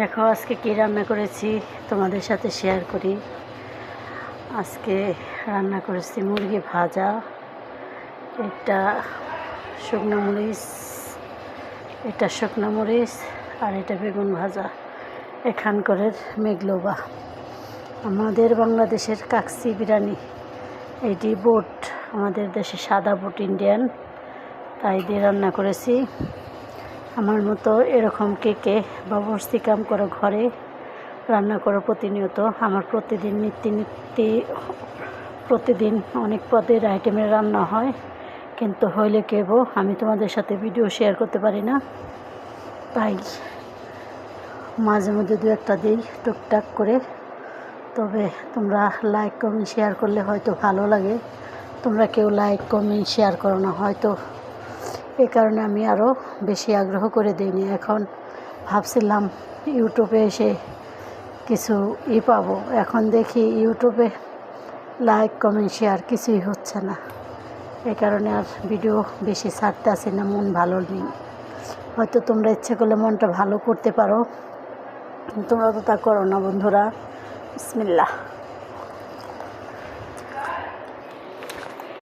দেখো, আজকে কী রান্না করেছি তোমাদের সাথে শেয়ার করি। আজকে রান্না করেছি মুরগি ভাজা, এটা শুকনো মরিচ, এটা শুকনো মরিচ আর এটা বেগুন ভাজা। এখানকারের মেঘলোবা। আমাদের বাংলাদেশের কাকসি বিরিয়ানি, এটি বোট, আমাদের দেশে সাদা বোট ইন্ডিয়ান তাই দিয়ে রান্না করেছি। আমার মতো এরকম কে কে বা কাম করো ঘরে রান্না করো প্রতিনিয়ত আমার প্রতিদিন নিত্য নিত্য প্রতিদিন অনেক পদের আইটেমের রান্না হয়। কিন্তু হইলে কেব আমি তোমাদের সাথে ভিডিও শেয়ার করতে পারি না। তাই মাঝে মধ্যে দু একটা দিই টুকটাক করে। তবে তোমরা লাইক, কমেন্ট, শেয়ার করলে হয়তো ভালো লাগে। তোমরা কেউ লাইক, কমেন্ট, শেয়ার করো না, হয়তো এই কারণে আমি আরও বেশি আগ্রহ করে দিইনি। এখন ভাবছিলাম ইউটিউবে এসে কিছু ই পাবো। এখন দেখি ইউটিউবে লাইক, কমেন্ট, শেয়ার কিছুই হচ্ছে না। এই কারণে আর ভিডিও বেশি ছাড়তে আসি না, মন ভালো নেই। হয়তো তোমরা ইচ্ছে করলে মনটা ভালো করতে পারো। তোমরা তো তা করো না বন্ধুরা। বিসমিল্লাহ।